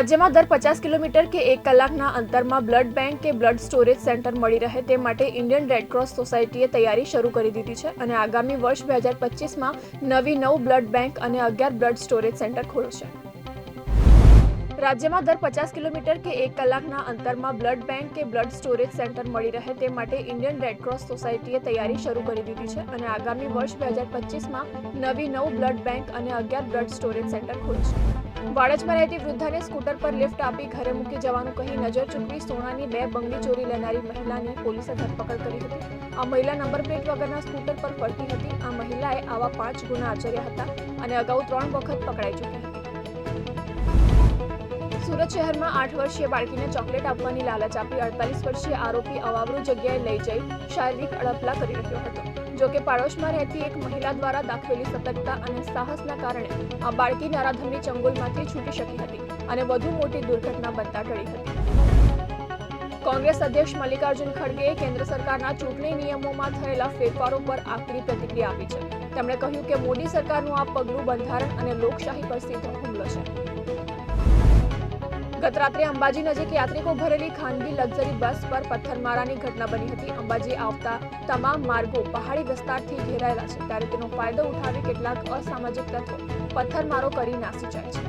રાજ્યમાં દર પચાસ કિલોમીટર કે એક કલાકના અંતરમાં બ્લડ બેંક કે બ્લડ સ્ટોરેજ સેન્ટર મળી રહે તે માટે ઇન્ડિયન રેડક્રોસ સોસાયટીએ તૈયારી શરૂ કરી દીધી છે અને આગામી વર્ષ બે હજાર પચીસમાં નવી નવ બ્લડ બેંક અને અગિયાર બ્લડ સ્ટોરેજ સેન્ટર ખોલશે. રાજ્યમાં દર પચાસ કિલોમીટર કે એક કલાકના અંતરમાં બ્લડ બેંક કે બ્લડ સ્ટોરેજ સેન્ટર મળી રહે તે માટે ઇન્ડિયન રેડક્રોસ સોસાયટીએ તૈયારી શરૂ કરી દીધી છે અને આગામી વર્ષ બે હજાર પચીસમાં નવી નવ બ્લડ બેંક અને અગિયાર બ્લડ સ્ટોરેજ સેન્ટર ખોલશે. વાડજમાં રહેતી વૃદ્ધાને સ્કૂટર પર લિફ્ટ આપી ઘરે મૂકી જવાનું કહી નજર ચૂકવી સોનાની બે બંગડી ચોરી લેનારી મહિલાની પોલીસે ધરપકડ કરી હતી. આ મહિલા નંબર પ્લેટ વગરના સ્કૂટર પર ફરતી હતી. આ મહિલાએ આવા પાંચ ગુના આચર્યા હતા અને અગાઉ ત્રણ વખત પકડાઈ ચૂકી હતી. સુરત શહેરમાં આઠ વર્ષીય બાળકીને ચોકલેટ આપવાની લાલચ આપી અડતાલીસ વર્ષીય આરોપી અવાવરૂ જગ્યાએ લઈ જઈ શારીરિક અડપલા કરી રહ્યો હતો. જો કે પાડોશમાં રહેતી એક મહિલા દ્વારા દાખવેલી સતર્કતા અને સાહસના કારણે આ બાળકી નારાધમની ચંગુલમાંથી છૂટી શકી હતી અને વધુ મોટી દુર્ઘટના બનતા ટળી હતી. કોંગ્રેસ અધ્યક્ષ મલ્લિકાર્જુન ખડગેએ કેન્દ્ર સરકારના ચૂંટણી નિયમોમાં થયેલા ફેરફારો પર આકરી પ્રતિક્રિયા આપી છે. તેમણે કહ્યું કે મોદી સરકારનું આ પગલું બંધારણ અને લોકશાહી પર સીધો હુમલો છે. ગત રાત્રે અંબાજી નજીક યાત્રિકો ભરેલી ખાનગી લક્ઝરી બસ પર પથ્થરમારાની ઘટના બની હતી. અંબાજી આવતા તમામ માર્ગો પહાડી વિસ્તારથી ઘેરાયેલા છે ત્યારે તેનો ફાયદો ઉઠાવી કેટલાક અસામાજિક તત્વો પથ્થરમારો કરી નાસી જાય છે.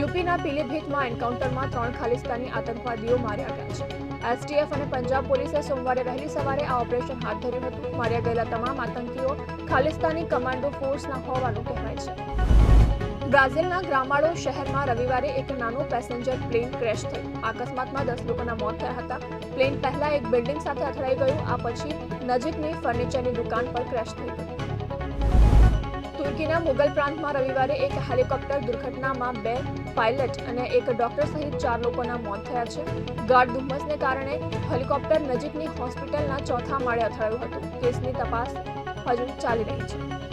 યુપીના પીલીભીતમાં એન્કાઉન્ટરમાં ત્રણ ખાલિસ્તાની આતંકવાદીઓ માર્યા ગયા છે. એસટીએફ અને પંજાબ પોલીસે સોમવારે વહેલી સવારે આ ઓપરેશન હાથ ધર્યું હતું. માર્યા ગયેલા તમામ આતંકીઓ ખાલિસ્તાની કમાન્ડો ફોર્સના હોવાનું કહેવાય છે. બ્રાઝિલના ગ્રામાડો શહેરમાં રવિવારે એક નાનું પેસેન્જર પ્લેન ક્રેશ થયું. અકસ્માતમાં દસ લોકોના મોત થયા હતા. પ્લેન પહેલા એક બિલ્ડિંગ સાથે અથડાઈ ગયું, આ પછી નજીકની ફર્નિચરની દુકાન પર ક્રેશ થઈ ગયું. તુર્કીના મુગલ પ્રાંતમાં રવિવારે એક હેલિકોપ્ટર દુર્ઘટનામાં બે પાયલટ અને એક ડોક્ટર સહિત ચાર લોકોના મોત થયા છે. ગાઢ ધુમ્મસને કારણે હેલિકોપ્ટર નજીકની હોસ્પિટલના ચોથા માળે અથડાયું હતું. કેસની તપાસ હજુ ચાલી રહી છે.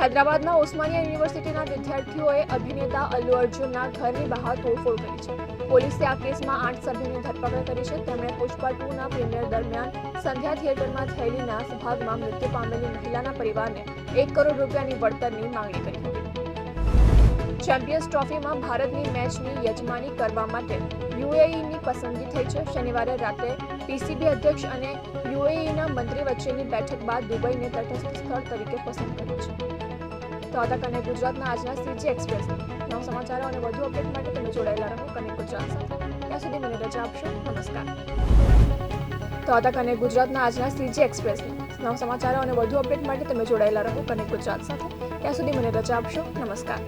હૈદરાબાદના ઓસ્માનિયા યુનિવર્સિટીના વિદ્યાર્થીઓએ અભિનેતા અલ્લુ અર્જુનના ઘરની બહાર તોડફોડ કરી છે. પોલીસે આ કેસમાં આઠ સભ્યોની ધરપકડ કરી છે. તેમણે પુષ્પા ટુના પ્રીમિયર દરમિયાન સંધ્યા થિયેટરમાં થયેલી નાસભાગમાં મૃત્યુ પામેલી મહિલાના પરિવારને એક કરોડ રૂપિયાની વળતરની માંગણી કરી હતી. ચેમ્પિયન્સ ટ્રોફીમાં ભારતની મેચની યજમાની કરવા માટે યુએઈની પસંદગી થઈ છે. શનિવારે રાત્રે પીસીબી અધ્યક્ષ અને યુએઈના મંત્રી વચ્ચેની બેઠક બાદ દુબઈને તટસ્થ સ્થળ તરીકે પસંદ કર્યું છે. તો તક અને ગુજરાતના આજના સીજી એક્સપ્રેસ. નવ સમાચારો અને વધુ અપડેટ માટે તમે જોડાયેલા રહો કનેક્ટ ગુજરાત સાથે. ત્યાં સુધી મને રજા આપશો. નમસ્કાર. તો તક અને ગુજરાતના આજના સીજી એક્સપ્રેસ. નવ સમાચારો અને વધુ અપડેટ માટે તમે જોડાયેલા રહો કનેક્ટ ગુજરાત સાથે. ત્યાં સુધી મને રજા આપશો. નમસ્કાર.